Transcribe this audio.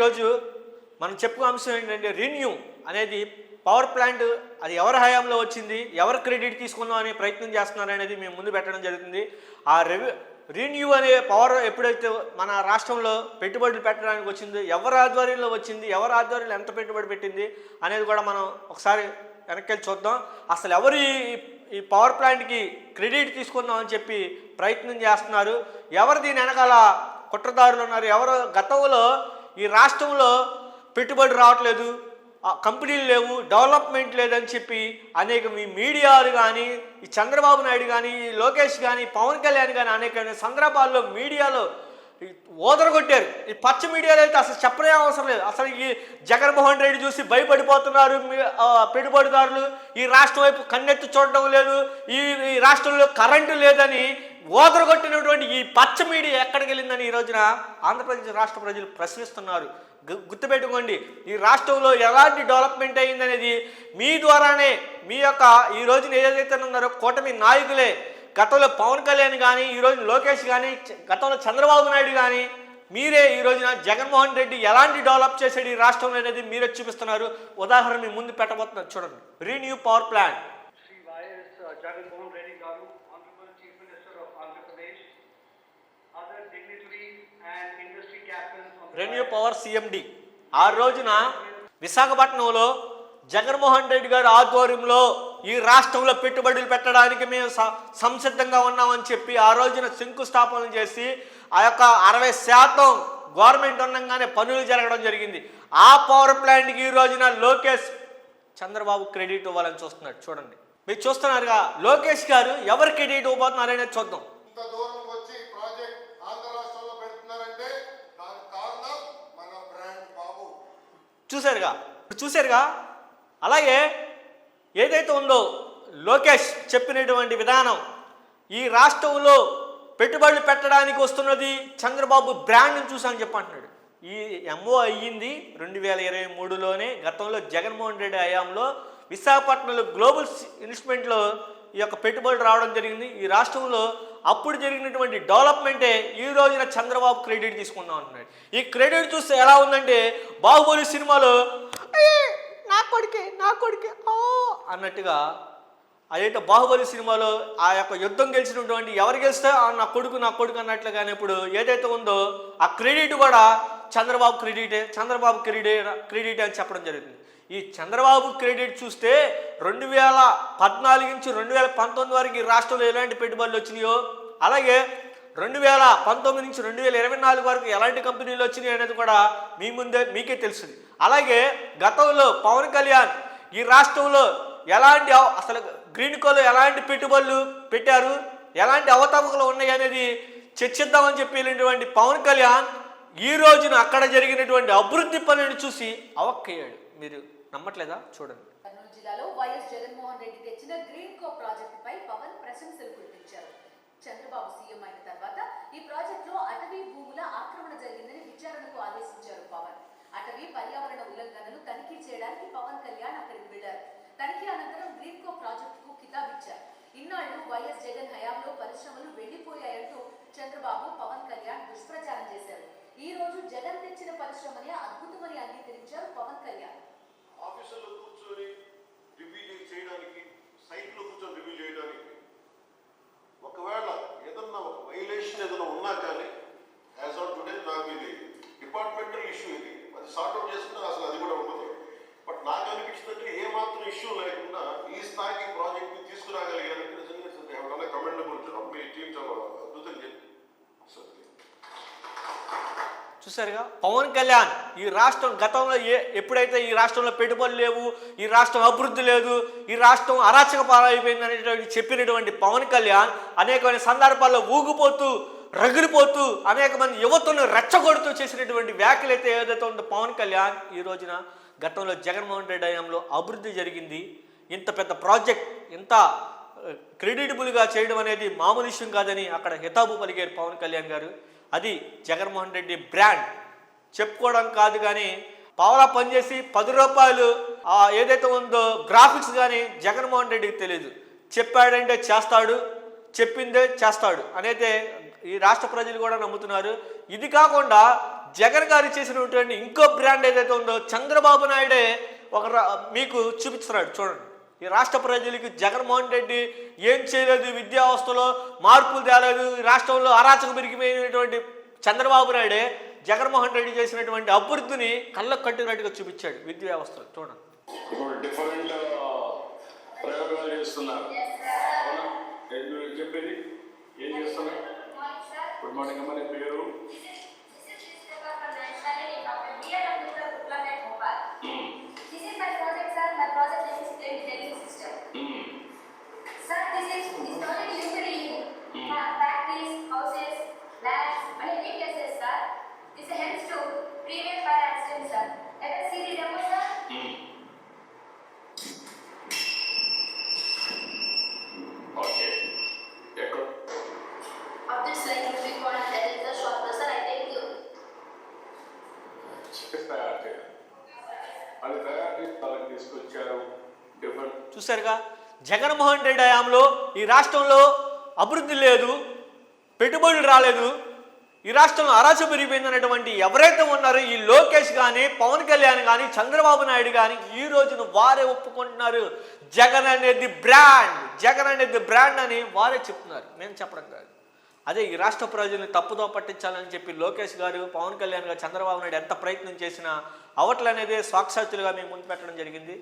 ఈరోజు మనం చెప్పుకో అంశం ఏంటంటే రిన్యూ అనేది పవర్ ప్లాంట్ అది ఎవరి హయాంలో వచ్చింది ఎవరు క్రెడిట్ తీసుకుందాం అనే ప్రయత్నం చేస్తున్నారు అనేది మేము ముందు పెట్టడం జరుగుతుంది. ఆ రెవ్యూ రిన్యూ అనే పవర్ ఎప్పుడైతే మన రాష్ట్రంలో పెట్టుబడులు పెట్టడానికి వచ్చింది ఎవరి ఆధ్వర్యంలో వచ్చింది ఎవరి ఆధ్వర్యంలో ఎంత పెట్టుబడి పెట్టింది అనేది కూడా మనం ఒకసారి వెనక్కి వెళ్ళి చూద్దాం. అసలు ఎవరు ఈ- ఈ పవర్ ప్లాంట్కి క్రెడిట్ తీసుకుందాం అని చెప్పి ప్రయత్నం చేస్తున్నారు? ఎవరు దీని వెనకాల కుట్రదారులు ఉన్నారు? ఎవరు గతంలో ఈ రాష్ట్రంలో పెట్టుబడి రావట్లేదు ఆ కంపెనీలు లేవు డెవలప్మెంట్ లేదని చెప్పి అనేక మీ మీడియాలు కానీ ఈ చంద్రబాబు నాయుడు కానీ ఈ లోకేష్ కానీ పవన్ కళ్యాణ్ కానీ అనేక సందర్భాల్లో మీడియాలో ఓదరగొట్టారు. ఈ పచ్చ మీడియాలో అయితే అసలు చెప్పనే అవసరం లేదు. అసలు ఈ జగన్మోహన్ రెడ్డి చూసి భయపడిపోతున్నారు పెట్టుబడిదారులు. ఈ రాష్ట్రం వైపు కన్నెత్తి చూడడం లేదు. ఈ ఈ రాష్ట్రంలో కరెంటు లేదని ఓదరగొట్టినటువంటి ఈ పచ్చ మీడియా ఎక్కడికి వెళ్ళిందని ఈ రోజున ఆంధ్రప్రదేశ్ రాష్ట్ర ప్రజలు ప్రశ్నిస్తున్నారు. గు- గుర్తుపెట్టుకోండి ఈ రాష్ట్రంలో ఎలాంటి డెవలప్మెంట్ అయ్యిందనేది మీ ద్వారానే మీ యొక్క ఈ రోజున ఏదైతే ఉన్నారో కూటమి నాయకులే గతంలో పవన్ కళ్యాణ్ కానీ ఈ లోకేష్ కానీ గతంలో చంద్రబాబు నాయుడు కానీ మీరే ఈ రోజున జగన్మోహన్ రెడ్డి ఎలాంటి డెవలప్ చేసాడు ఈ రాష్ట్రంలో అనేది మీరే చూపిస్తున్నారు. ఉదాహరణ మీ ముందు పెట్టబోతున్నారు చూడండి. Renew power plant. Renew power CMD. ఆ రోజున విశాఖపట్నంలో జగన్మోహన్ రెడ్డి గారి ఆధ్వర్యంలో ఈ రాష్ట్రంలో పెట్టుబడులు పెట్టడానికి మేము సంసిద్ధంగా ఉన్నామని చెప్పి ఆ రోజున శంకుస్థాపన చేసి ఆ యొక్క అరవై శాతం గవర్నమెంట్ ఉండగానే పనులు జరగడం జరిగింది. ఆ పవర్ ప్లాంట్కి ఈ రోజున లోకేష్ చంద్రబాబు క్రెడిట్ ఇవ్వాలని చూస్తున్నాడు చూడండి. మీరు చూస్తున్నారుగా లోకేష్ గారు ఎవరు క్రెడిట్ ఇవ్వబోతున్నారు అనేది చూద్దాం ఇంత దూరం వచ్చి ఈ ప్రాజెక్ట్ ఆంధ్ర రాష్ట్రంలో పెడుతున్నారంటే దానికి కారణం మన బ్రాండ్ బాబు చూశారుగా? ఇప్పుడు చూశారుగా? అలాగే ఏదైతే ఉందో లోకేష్ చెప్పినటువంటి విధానం ఈ రాష్ట్రంలో పెట్టుబడులు పెట్టడానికి వస్తున్నది చంద్రబాబు బ్రాండ్ని చూసాను చెప్పంటున్నాడు. ఈ ఎంఓ అయ్యింది రెండు వేల ఇరవై మూడులోనే గతంలో జగన్మోహన్ రెడ్డి హయాంలో విశాఖపట్నంలో గ్లోబల్ ఇన్వెస్ట్మెంట్లో ఈ యొక్క పెట్టుబడులు రావడం జరిగింది. ఈ రాష్ట్రంలో అప్పుడు జరిగినటువంటి డెవలప్మెంటే ఈ రోజున చంద్రబాబు క్రెడిట్ తీసుకుందాం అంటున్నాడు. ఈ క్రెడిట్ చూస్తే ఎలా ఉందంటే బాహుబలి సినిమాలో నా కొడుకే నా కొడుకే అన్నట్టుగా అదేంటో బాహుబలి సినిమాలో ఆ యొక్క యుద్ధం గెలిచినటువంటి ఎవరు గెలిస్తే "ఆ, నా కొడుకు నా కొడుకు అన్నట్లుగానే ఇప్పుడు ఏదైతే ఉందో ఆ క్రెడిట్ కూడా చంద్రబాబు క్రెడిటే చంద్రబాబు క్రెడిట్ క్రెడిట్ అని చెప్పడం జరుగుతుంది. ఈ చంద్రబాబు క్రెడిట్ చూస్తే రెండు వేల పద్నాలుగు నుంచి రెండు వేల పంతొమ్మిది వరకు ఈ రాష్ట్రంలో ఎలాంటి పెట్టుబడులు వచ్చినాయో అలాగే రెండు వేల పంతొమ్మిది నుంచి రెండు వేల ఇరవై నాలుగు వరకు ఎలాంటి కంపెనీలు వచ్చినాయి అనేది కూడా మీ ముందే మీకే తెలుస్తుంది. అలాగే గతంలో పవన్ కళ్యాణ్ ఈ రాష్ట్రంలో ఎలాంటి అవ- అసలు గ్రీన్ కోలో ఎలాంటి పెట్టుబడులు పెట్టారు ఎలాంటి అవతవకలు ఉన్నాయి అనేది చర్చిద్దామని చెప్పి వెళ్ళినటువంటి పవన్ కళ్యాణ్ ఈ రోజున అక్కడ జరిగినటువంటి అభివృద్ధి పనులను చూసి అవక్కయ్యాడు మీరు నమ్మట్లేదా? చూడండి. కర్నూలు జిల్లాలో వైఎస్ జగన్మోహన్ రెడ్డి తెచ్చిన గ్రీన్ కో ప్రాజెక్టుపై పవన్ ప్రశంసలు కురిపించారు. చంద్రబాబు సీఎం అయిన తర్వాత ఈ ప్రాజెక్టులో అటవీ భూముల ఆక్రమణ జరిగిందని విచారణకు ఆదేశించారు పవన్. అటవీ పర్యావరణ ఉల్లంఘనలు తనిఖీ చేయడానికి పవన్ కళ్యాణ్ అక్కడికి వెళ్ళారు తనిఖీ అనంతరం గ్రీన్ కో ప్రాజెక్టుకు కితాబిచ్చారు ఇన్నాళ్ళు వైఎస్ జగన్ హయాంలో పరిశ్రమలు వెళ్ళిపోయాయంటూ చంద్రబాబు పవన్ కళ్యాణ్ దుష్ప్రచారం ఈ రోజు జగన్ తెచ్చిన పరిశ్రమని అద్భుతమని అంగీకరించారు పవన్ కళ్యాణ్. ఆఫీసులో కూర్చొని రివ్యూ చేయడానికి సైట్లో కూర్చొని రివ్యూ చేయడానికి ఒకవేళ ఏదన్నా ఒక వైలేషన్ ఏదైనా ఉన్నా కానీ యాజ్ ఆన్ టుడే నాకు ఇది డిపార్ట్మెంటల్ ఇష్యూ ఇది. అది సార్ట్అవుట్ చేసుకుంటే అసలు అది కూడా ఉండదు. బట్ నాకు అనిపించిందంటే ఏమాత్రం ఇష్యూ లేకుండా ఈ స్థాయికి ప్రాజెక్ట్ని తీసుకురాగలిగారంటే నిజంగా కమెండబుల్ జాబ్ అమ్మాయి టీం చాలా అద్భుతంగా చెప్పి అసలు చూసారుగా పవన్ కళ్యాణ్ ఈ రాష్ట్రం గతంలో ఏ ఎప్పుడైతే ఈ రాష్ట్రంలో పెట్టుబడులు లేవు ఈ రాష్ట్రం అభివృద్ధి లేదు ఈ రాష్ట్రం అరాచక పాలైపోయింది అనేటువంటి చెప్పినటువంటి పవన్ కళ్యాణ్ అనేకమైన సందర్భాల్లో ఊగిపోతూ రగిలిపోతూ అనేక మంది యువతను రెచ్చగొడుతూ చేసినటువంటి వ్యాఖ్యలు అయితే ఏదైతే ఉందో పవన్ కళ్యాణ్ ఈ రోజున గతంలో జగన్మోహన్ రెడ్డి హయాంలో అభివృద్ధి జరిగింది. ఇంత పెద్ద ప్రాజెక్ట్ ఇంత క్రెడిటబుల్గా చేయడం అనేది మామూలు విషయం కాదని అక్కడ హితాబు పలిగారు పవన్ కళ్యాణ్ గారు. అది జగన్మోహన్ రెడ్డి బ్రాండ్. చెప్పుకోవడం కాదు కానీ పావలా పనిచేసి పది రూపాయలు ఏదైతే ఉందో గ్రాఫిక్స్ కానీ జగన్మోహన్ రెడ్డికి తెలియదు చెప్పాడంటే చేస్తాడు చెప్పిందే చేస్తాడు అనేది ఈ రాష్ట్ర ప్రజలు కూడా నమ్ముతున్నారు. ఇది కాకుండా జగన్ గారు చేసినటువంటి ఇంకో బ్రాండ్ ఏదైతే ఉందో చంద్రబాబు నాయుడే ఒక మీకు చూపిస్తున్నాడు చూడండి. ఈ రాష్ట్ర ప్రజలకు జగన్మోహన్ రెడ్డి ఏం చేయలేదు విద్యా వ్యవస్థలో మార్పులు తేలేదు ఈ రాష్ట్రంలో అరాచక పెరిగిపోయినటువంటి చంద్రబాబు నాయుడే జగన్మోహన్ రెడ్డి చేసినటువంటి అభివృద్ధిని కళ్ళకు కట్టినట్టుగా చూపించాడు విద్యా వ్యవస్థలో. చూడండి. ఇప్పుడు డిఫరెంట్ uh, ప్రయోగాలు చేస్తున్నారు. చెప్పేది? ఏం చేస్తున్నారు? గుడ్ మార్నింగ్ అమ్మ నీ పేరు? చూసారుగా చూశారుగా? జగన్మోహన్ రెడ్డి హయాంలో ఈ రాష్ట్రంలో అభివృద్ధి లేదు పెట్టుబడులు రాలేదు. ఈ రాష్ట్రంలో అరాచ పెరిగిపోయిందనేటువంటి ఎవరైతే ఉన్నారో ఈ లోకేష్ కానీ పవన్ కళ్యాణ్ కానీ చంద్రబాబు నాయుడు కానీ ఈ రోజున వారే ఒప్పుకుంటున్నారు. జగన్ అనేది బ్రాండ్ జగన్ అనేది బ్రాండ్ అని వారే చెప్తున్నారు. నేను చెప్పడం కాదు. అదే ఈ రాష్ట్ర ప్రజల్ని తప్పుదో పట్టించాలని చెప్పి లోకేష్ గారు పవన్ కళ్యాణ్ గారు చంద్రబాబు నాయుడు ఎంత ప్రయత్నం చేసినా అవట్లనేదే సాక్షాత్తులుగా మేము ముందు పెట్టడం జరిగింది.